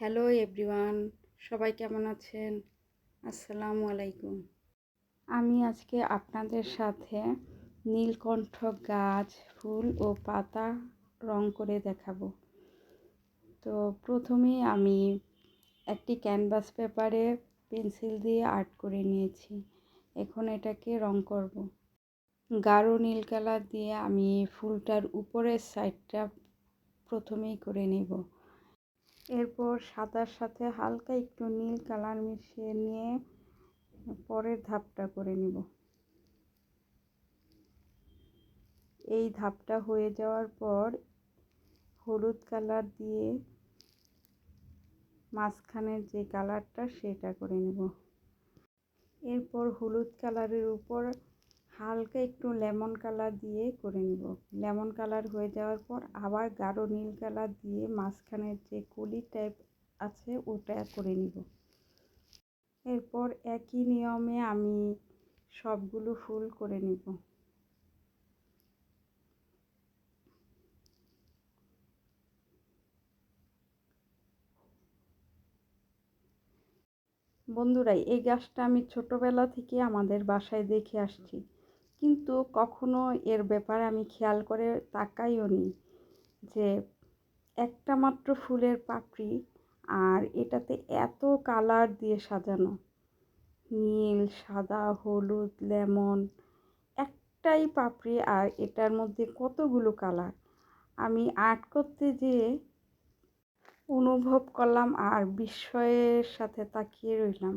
Hello everyone সবাই কেমন আছেন? আসসালামু আলাইকুম। আমি আজকে আপনাদের সাথে নীলকণ্ঠ গাছ, ফুল ও পাতা রং করে দেখাবো। তো প্রথমেই আমি একটি ক্যানভাস পেপারে পেন্সিল দিয়ে আর্ট করে নিয়েছি। এখন এটাকে রং করব। গাঢ় নীল কালার দিয়ে আমি ফুলটার উপরের সাইডটা প্রথমেই করে নেব। এরপর সাদার সাথে হালকা একটু নীল কালার মিশিয়ে নিয়ে পরের ধাপটা করে নিব। এই ধাপটা হয়ে যাওয়ার পর হলুদ কালার দিয়ে মাঝখানের যে কালারটা সেটা করে নেব। এরপর হলুদ কালারের উপর হালকা একটু লেমন কালার দিয়ে করে নিব। লেমন কালার হয়ে যাওয়ার পর আবার গাঢ় নীল কালার দিয়ে মাঝখানের যে কলি টাইপ আছে ওটা করে নিব। এরপর একই নিয়মে আমি সবগুলো ফুল করে নিব। বন্ধুরা, এই গাছটা আমি ছোটোবেলা থেকে আমাদের বাসায় দেখে আসছি। কিন্তু কখনো এর ব্যাপারে আমি খেয়াল করে তাকাইও নি যে একটা মাত্র ফুলের পাপড়ি আর এটাতে এত কালার দিয়ে সাজানো। নীল, সাদা, হলুদ, লেমন একটাই পাপড়ি আর এটার মধ্যে কতগুলো কালার। আমি আর্ট করতে যেয়ে অনুভব করলাম আর বিস্ময়ের সাথে তাকিয়ে রইলাম।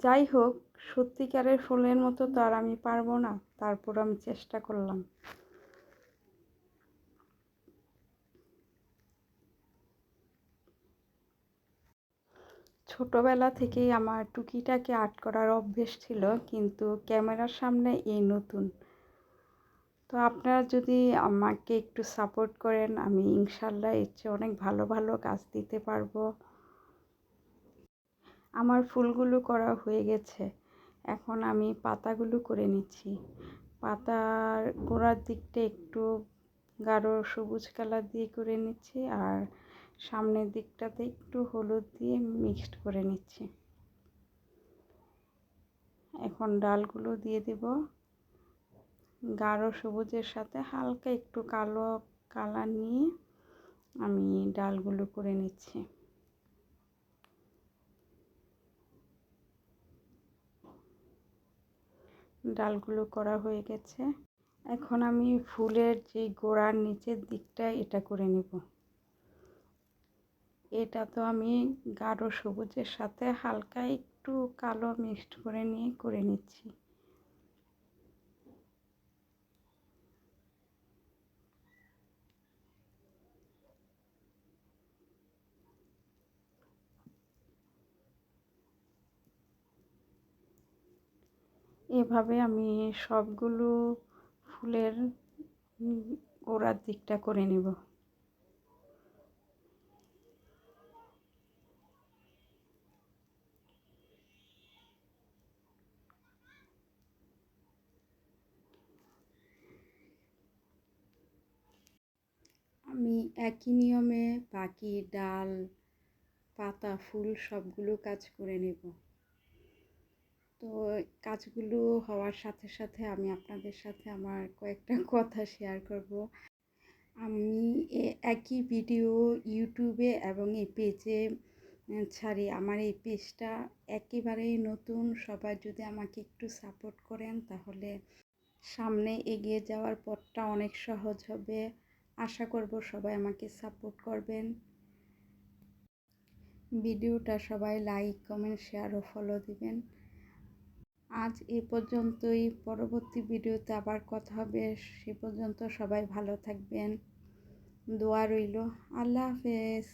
যাই হোক সত্যিকারের ফুলের মতো তো আর আমি পারব না তারপর আমি চেষ্টা করলাম। ছোটোবেলা থেকেই আমার টুকিটাকে আর্ট করার অভ্যেস ছিল, কিন্তু ক্যামেরার সামনে এই নতুন। তো আপনারা যদি আমাকে একটু সাপোর্ট করেন, আমি ইনশাল্লাহ এর চেয়ে অনেক ভালো ভালো কাজ দিতে পারব। আমার ফুলগুলো করা হয়ে গেছে। এখন আমি পাতাগুলো করে নিচ্ছি। পাতার গোড়ার দিকটা একটু গাঢ় সবুজ কালার দিয়ে করে নিচ্ছি আর সামনের দিকটাতে একটু হলুদ দিয়ে মিক্সড করে নিচ্ছি। এখন ডালগুলো দিয়ে দিব। গাঢ় সবুজের সাথে হালকা একটু কালো কালার নিয়ে আমি ডালগুলো করে নিচ্ছি। ডালগুলো করা হয়ে গেছে। এখন আমি ফুলের যে গোড়ার নিচের দিকটা এটা করে নেব। এটা তো আমি গাঢ় সবুজের সাথে হালকা একটু কালো মিক্সড করে নিয়ে, করে নিচ্ছি। এভাবে আমি সবগুলো ফুলের গোড়ার দিকটা করে নেব। আমি একই নিয়মে বাকি ডাল, পাতা, ফুল সবগুলো কাজ করে নেব। তো কাজগুলো হওয়ার সাথে সাথে আমি আপনাদের সাথে আমার কয়েকটা কথা শেয়ার করব। আমি একই ভিডিও ইউটিউবে এবং এই পেজে ছাড়ি। আমার এই পেজটা একেবারেই নতুন। সবাই যদি আমাকে একটু সাপোর্ট করেন তাহলে সামনে এগিয়ে যাওয়ার পথটা অনেক সহজ হবে। আশা করব সবাই আমাকে সাপোর্ট করবেন। ভিডিওটা সবাই লাইক কমেন্ট শেয়ার ও ফলো দিবেন। আজ এ পর্যন্তই। পরবর্তী ভিডিওতে আবার কথা হবে। সে পর্যন্ত সবাই ভালো থাকবেন। দোয়া রইল। আল্লাহ হাফেজ।